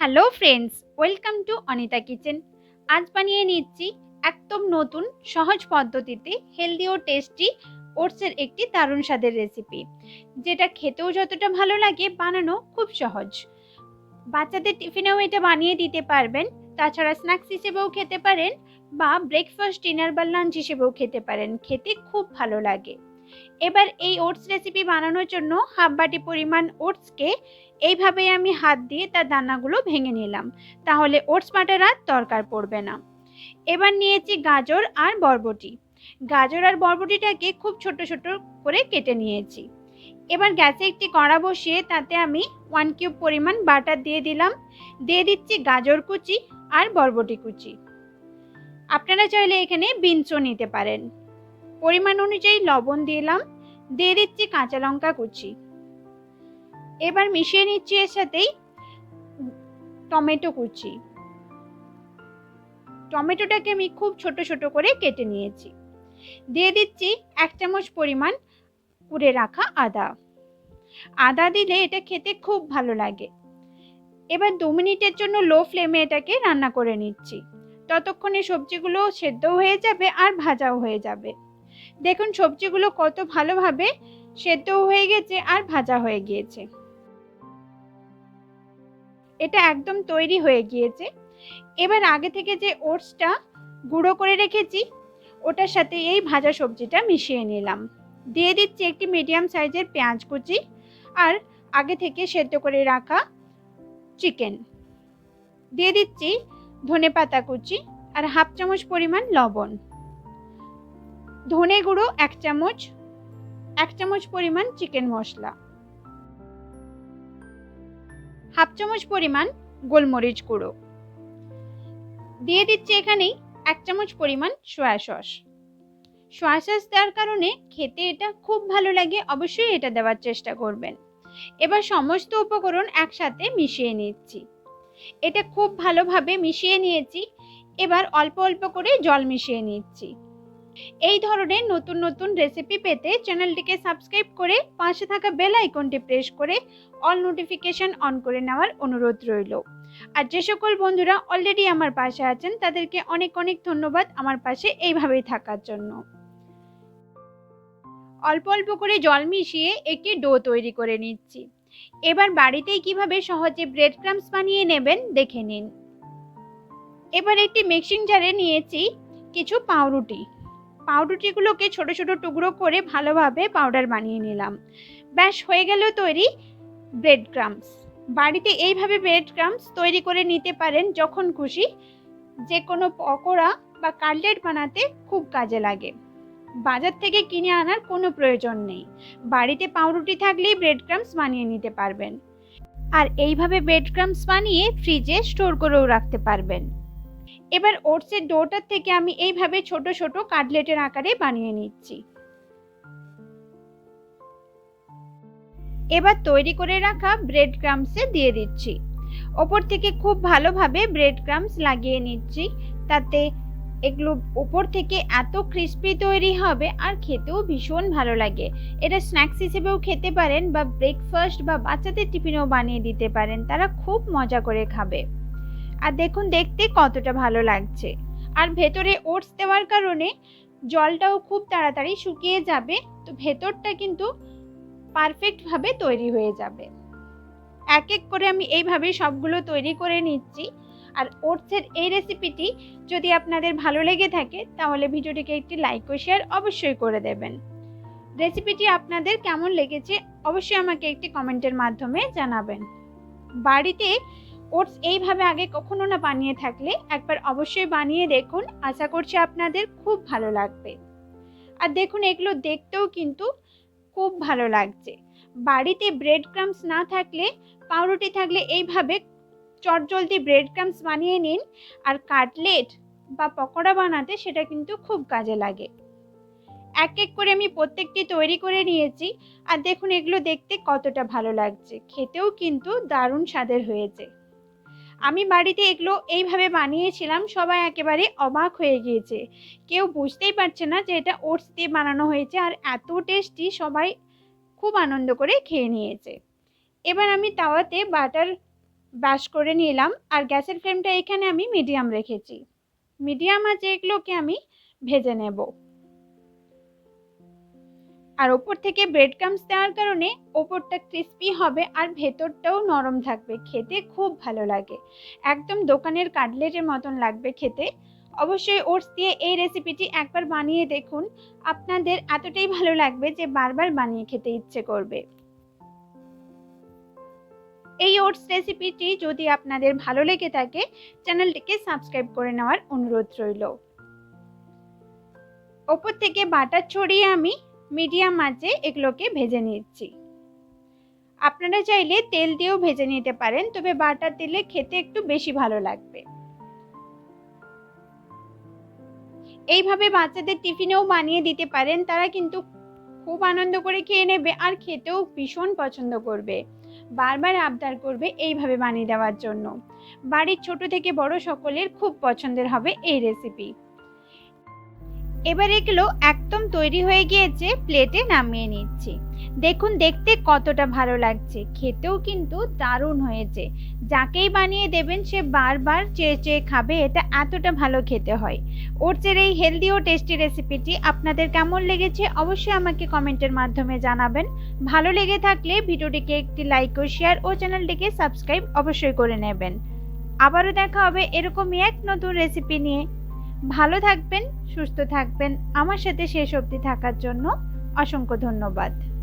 Hello friends, welcome to Anita kitchen. আজ বানিয়ে নিচ্ছি একদম নতুন, সহজ পদ্ধতিতে হেলদি ও টেস্টি ওটসের একটি দারুণ স্বাদের রেসিপি, যেটা খেতেও যতটা ভালো লাগে বানানো খুব সহজ। বাচ্চাদের টিফিনেও এটা বানিয়ে দিতে পারবেন, তাছাড়া স্ন্যাক্স হিসেবেও খেতে পারেন বা ব্রেকফাস্ট, ডিনার বা লাঞ্চ হিসেবেও খেতে পারেন, খেতে খুব ভালো লাগে। এবার এই ওটস রেসিপি বানানোর জন্য হাফ বাটি পরিমাণ ওটসকে এইভাবে আমি হাত দিয়ে তার দানাগুলো ভেঙে নিলাম। তাহলে ওটস বাটার আর দরকার পড়বে না। এবার নিয়েছি গাজর আর বরবটি। গাজর আর বরবটিটাকে খুব ছোট ছোট করে কেটে নিয়েছি। এবার গ্যাসে একটি কড়া বসিয়ে তাতে আমি ওয়ান কিউব পরিমাণ বাটার দিয়ে দিলাম। দিয়ে দিচ্ছি গাজর কুচি আর বরবটি কুচি। আপনারা চাইলে এখানে বিনসও নিতে পারেন। পরিমাণ অনুযায়ী লবণ দিলাম। দিয়ে দিচ্ছি কাঁচা লঙ্কা কুচি। এবার মিশিয়ে নিচ্ছি এর সাথেই টমেটো কুচি। টমেটোটাকে আমি খুব ছোট ছোট করে কেটে নিয়েছি। দিয়ে দিচ্ছি এক চামচ পরিমাণ কুড়ে রাখা আদা। আদা দিলে এটা খেতে খুব ভালো লাগে। এবার দু মিনিটের জন্য লো ফ্লেমে এটাকে রান্না করে নিচ্ছি। ততক্ষণে সবজিগুলো সেদ্ধ হয়ে যাবে আর ভাজাও হয়ে যাবে। দেখুন সবজিগুলো কত ভালোভাবে সেদ্ধ হয়ে গেছে আর ভাজা হয়ে গিয়েছে। এটা একদম তৈরি হয়ে গিয়েছে। এবার আগে থেকে যে ওটসটা গুঁড়ো করে রেখেছি, ওটার সাথে এই ভাজা সবজিটা মিশিয়ে নিলাম। দিয়ে দিচ্ছি একটি মিডিয়াম সাইজের পেঁয়াজ কুচি আর আগে থেকে সেদ্ধ করে রাখা চিকেন। দিয়ে দিচ্ছি ধনে পাতা কুচি আর হাফ চামচ পরিমাণ লবণ। ধনে গুঁড়ো এক চামচ এক চামচ পরিমাণ চিকেন মশলা। হাফ চামচ পরিমাণ গোলমরিচ গুঁড়ো। দিয়ে দিচ্ছি এখানেই এক চামচ পরিমাণ সয়া সস। সয়া সস দেওয়ার কারণে খেতে এটা খুব ভালো লাগে, অবশ্যই এটা দেওয়ার চেষ্টা করবেন। এবার সমস্ত উপকরণ একসাথে মিশিয়ে নিচ্ছি। এটা খুব ভালোভাবে মিশিয়ে নিয়েছি। এবার অল্প অল্প করে জল মিশিয়ে নিচ্ছি। এই ধরনের নতুন নতুন রেসিপি পেতে চ্যানেলটিকে সাবস্ক্রাইব করে পাশে থাকা বেল আইকনটি প্রেস করে অল নোটিফিকেশন অন করে নেওয়ার অনুরোধ রইল। আর যে সকল বন্ধুরা অলরেডি আমার পাশে আছেন, তাদেরকে অনেক অনেক ধন্যবাদ আমার পাশে এইভাবেই থাকার জন্য। অল্প অল্প করে জল মিশিয়ে একটি ডো তৈরি করে নিচ্ছি। এবার বাড়িতেই কীভাবে সহজে ব্রেড ক্রামস বানিয়ে নেবেন দেখে নিন। এবার একটি মিক্সিং জারে নিয়েছি কিছু পাউরুটি। পাউরুটিগুলোকে ছোট ছোট টুকরো করে ভালোভাবে পাউডার বানিয়ে নিলাম। ব্যাস, হয়ে গেল তৈরি ব্রেড ক্রামস বাড়িতে এইভাবে ব্রেড ক্রামস তৈরি করে নিতে পারেন যখন খুশি। যে কোনো পকোড়া বা কাটলেট বানাতে খুব কাজে লাগে। বাজার থেকে কিনে আনার কোনো প্রয়োজন নেই। বাড়িতে পাউরুটি থাকলেই ব্রেড ক্রামস বানিয়ে নিতে পারবেন। আর এইভাবে ব্রেড ক্রামস বানিয়ে ফ্রিজে স্টোর করেও রাখতে পারবেন। এবার ওটসের ডোটার থেকে আমি এইভাবে ছোট ছোট কাটলেটের আকারে বানিয়ে নিচ্ছি। এবার তৈরি করে রাখা ব্রেড ক্রামসে দিয়ে দিচ্ছি। ওপর থেকে খুব ভালোভাবে ব্রেড ক্রামস লাগিয়ে নিচ্ছি, তাতে এগুলো ওপর থেকে এত ক্রিস্পি তৈরি হবে আর খেতেও ভীষণ ভালো লাগে। এটা স্ন্যাক্স হিসেবেও খেতে পারেন বা ব্রেকফাস্ট বা বাচ্চাদের টিফিনেও বানিয়ে দিতে পারেন, তারা খুব মজা করে খাবে। আর দেখুন দেখতে কতটা ভালো লাগছে। আর ভেতরে ওটস দেওয়ার কারণে জলটাও খুব তাড়াতাড়ি শুকিয়ে যাবে, তো ভেতরটা কিন্তু পারফেক্টভাবে তৈরি হয়ে যাবে। এক এক করে আমি এইভাবে সবগুলো তৈরি করে নিচ্ছি। আর ওটসের এই রেসিপিটি যদি আপনাদের ভালো লেগে থাকে, তাহলে ভিডিওটিকে একটি লাইক ও শেয়ার অবশ্যই করে দেবেন। রেসিপিটি আপনাদের কেমন লেগেছে, অবশ্যই আমাকে একটি কমেন্টের মাধ্যমে জানাবেন। বাড়িতে ওটস এইভাবে আগে কখনো না বানিয়ে থাকলে একবার অবশ্যই বানিয়ে দেখুন। আশা করছি আপনাদের খুব ভালো লাগবে। আর দেখুন, এগুলো দেখতেও কিন্তু খুব ভালো লাগছে। বাড়িতে ব্রেড ক্রামস না থাকলে, পাউরুটি থাকলে এইভাবে চটজলদি ব্রেড ক্রামস বানিয়ে নিন। আর কাটলেট বা পকোড়া বানাতে সেটা কিন্তু খুব কাজে লাগে। এক এক করে আমি প্রত্যেকটি তৈরি করে নিয়েছি। আর দেখুন, এগুলো দেখতে কতটা ভালো লাগছে। খেতেও কিন্তু দারুণ স্বাদের হয়েছে। আমি বাড়িতে এগুলো এইভাবে বানিয়েছিলাম, সবাই একেবারে অবাক হয়ে গিয়েছে। কেউ বুঝতেই পারছে না যে এটা ওটস দিয়ে বানানো হয়েছে আর এত টেস্টি সবাই খুব আনন্দ করে খেয়ে নিয়েছে। এবার আমি তাওয়াতে বাটার ব্রাশ করে নিলাম আর গ্যাসের ফ্লেমটা এখানে আমি মিডিয়াম রেখেছি। মিডিয়াম আছে এগুলোকে আমি ভেজে নেব। আর ওপর থেকে ব্রেড ক্রামস দেওয়ার কারণে ওপরটা ক্রিস্পি হবে আর ভেতরটাও নরম থাকবে। খেতে খুব ভালো লাগে। একদম দোকানের কাটলেটের মতন লাগবে খেতে। অবশ্যই ওটস দিয়ে এই রেসিপিটি একবার বানিয়ে দেখুন। আপনাদের এতটাই ভালো লাগবে যে বারবার বানিয়ে খেতে ইচ্ছে করবে। এই ওটস রেসিপিটি যদি আপনাদের ভালো লেগে থাকে, চ্যানেলটিকে সাবস্ক্রাইব করে নেওয়ার অনুরোধ রইল। ওপর থেকে বাটার ছড়িয়ে আমি মিডিয়াম আঁচে এগুলোকে ভেজে নিচ্ছি। আপনারা চাইলে তেল দিয়েও ভেজে নিতে পারেন, তবে বাটার তেলে খেতে একটু বেশি ভালো লাগবে। এইভাবে বাচ্চাদের টিফিনেও বানিয়ে দিতে পারেন, তারা কিন্তু খুব আনন্দ করে খেয়ে নেবে আর খেতেও ভীষণ পছন্দ করবে। বারবার আবদার করবে এইভাবে বানিয়ে দেওয়ার জন্য। বাড়ির ছোট থেকে বড় সকলের খুব পছন্দের হবে এই রেসিপি এবার এগুলো একদম তৈরি হয়ে গিয়েছে প্লেটে নামিয়ে নিচ্ছি। দেখুন, দেখতে কতটা ভালো লাগছে। খেতেও কিন্তু দারুণ হয়েছে। যাকেই বানিয়ে দেবেন, সে বারবার চেয়ে চেয়ে খাবে, এটা এতটা ভালো খেতে হয়। ওটসের এই হেলদি ও টেস্টি রেসিপিটি আপনাদের কেমন লেগেছে, অবশ্যই আমাকে কমেন্টের মাধ্যমে জানাবেন। ভালো লেগে থাকলে ভিডিওটিকে একটি লাইক ও শেয়ার ও চ্যানেলটিকে সাবস্ক্রাইব অবশ্যই করে নেবেন। আবারও দেখা হবে এরকমই এক নতুন রেসিপি নিয়ে। ভালো থাকবেন সুস্থ থাকবেন। আমার সাথে শেষ অবধি থাকার জন্য অসংখ্য ধন্যবাদ।